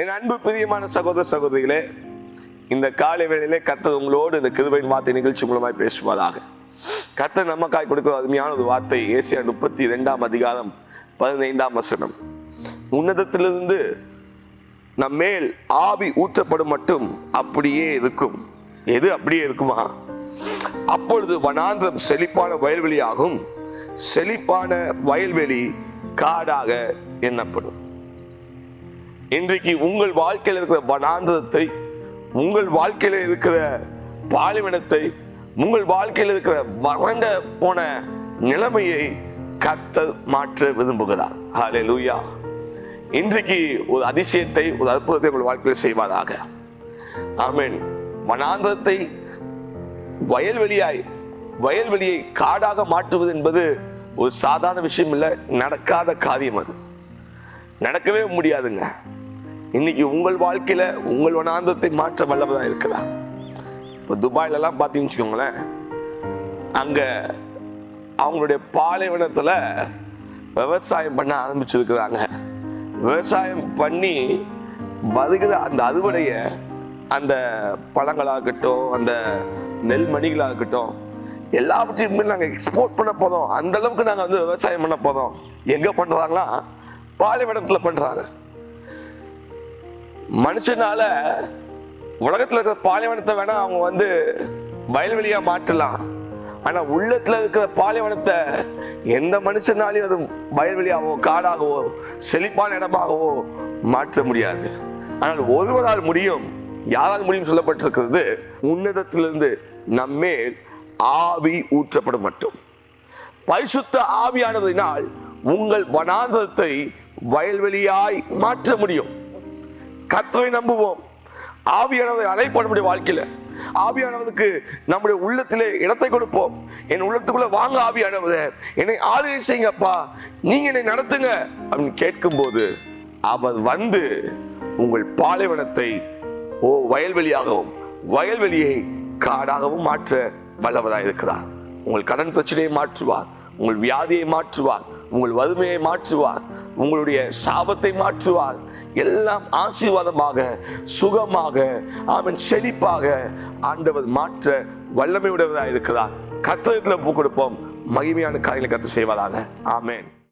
என் அன்பு பிரியமான சகோதர சகோதரிகளே இந்த காலை வேளையிலே கத்த உங்களோடு இந்த கிருபையின் வார்த்தை நிகழ்ச்சி மூலமாய் பேசுவதாக கர்த்தர் நமக்காய் கொடுக்கிற அருமையான ஒரு வார்த்தை ஏசியா முப்பத்தி இரண்டாம் அதிகாரம் பதினைந்தாம் வசனம். உன்னதத்திலிருந்து நம் மேல் ஆவி ஊற்றப்படும் மட்டும் அப்படியே இருக்கும். எது அப்படியே இருக்குமா? அப்பொழுது வனாந்திரம் செழிப்பான வயல்வெளியாகும். செழிப்பான வயல்வெளி காடாக எண்ணப்படும். இன்றைக்கு உங்கள் வாழ்க்கையில் இருக்கிற வனாந்திரத்தை உங்கள் வாழ்க்கையில் இருக்கிற பாலிவனத்தை உங்கள் வாழ்க்கையில் இருக்கிற வறண்ட போன நிலைமையை கத்த மாற்ற விரும்புகிறார். லூயா இன்றைக்கு ஒரு அதிசயத்தை ஒரு அற்புதத்தை உங்கள் வாழ்க்கையில் செய்வாராக. ஆமென் வனாந்திரத்தை வயல்வெளியாய் வயல்வெளியை காடாக மாற்றுவது என்பது ஒரு சாதாரண விஷயம் இல்லை நடக்காத காரியம் அது. நடக்கவே முடியாதுங்க. இன்னைக்கு உங்கள் வாழ்க்கையில உங்கள் வனாந்தத்தை மாற்ற வல்லவதா இருக்கிறா? இப்போ துபாயிலலாம் பார்த்தீங்கன்னு வச்சுக்கோங்களேன். அங்கே அவங்களுடைய பாலைவனத்தில் விவசாயம் பண்ண ஆரம்பிச்சிருக்கிறாங்க. விவசாயம் பண்ணி வருகிற அந்த அறுவடைய அந்த பழங்களாகட்டும் அந்த நெல் மணிகளாகட்டும் எல்லாவற்றையுமே நாங்கள் எக்ஸ்போர்ட் பண்ண போதும் அந்த அளவுக்கு நாங்கள் வந்து விவசாயம் பண்ண போதும் எங்கே பண்ணுறாங்களா பாலைவனத்தில் பண்ணுறாங்க மனுஷனால உலகத்துல இருக்கிற பாலைவனத்தை வேணா அவங்க வந்து வயல்வெளியா மாற்றலாம். ஆனா உள்ளத்துல இருக்கிற பாலைவனத்தை எந்த மனுஷனாலையும் அது வயல்வெளியாகவோ காடாகவோ செழிப்பான இடமாகவோ மாற்ற முடியாது. ஆனால் ஒருவரால் முடியும் யாரால் முடியும் சொல்லப்பட்டிருக்கிறது உன்னதத்திலிருந்து நம்மேல் ஆவி ஊற்றப்படும் மட்டும். பரிசுத்த ஆவியானதினால் உங்கள் வனாந்தரத்தை வயல்வெளியாய் மாற்ற முடியும். கத்தரை நம்புவோம். ஆவியானவரை அழைப்போம் நம்முடைய வாழ்க்கையில. ஆவியானவருக்கு நம்முடைய உள்ளத்திலே இடத்தை கொடுப்போம். என் உள்ளத்துக்குள்ள வாங்க ஆவியானவரே. என்னை ஆளுகை செய்யுங்கப்பா. நீங்க என்னை நடத்துங்க. அப்படின்னு கேட்கும்போது அவர் வந்து உங்கள் பாலைவனத்தை ஓ வயல்வெளியாகவும் வயல்வெளியை காடாகவும் மாற்ற வல்லவராக இருக்கிறார். உங்கள் கடன் பிரச்சனையை மாற்றுவார். உங்கள் வியாதியை மாற்றுவார். உங்கள் வறுமையை மாற்றுவார். உங்களுடைய சாபத்தை மாற்றுவார். எல்லாம் ஆசீர்வாதமாக சுகமாக அவன் செழிப்பாக ஆண்டவர் மாற்ற வல்லமை உடையவராக இருக்கிறார் கத்திரத்தில் பூ கொடுப்போம். மகிமையான காரியங்களை கற்று செய்வதாக ஆமேன்.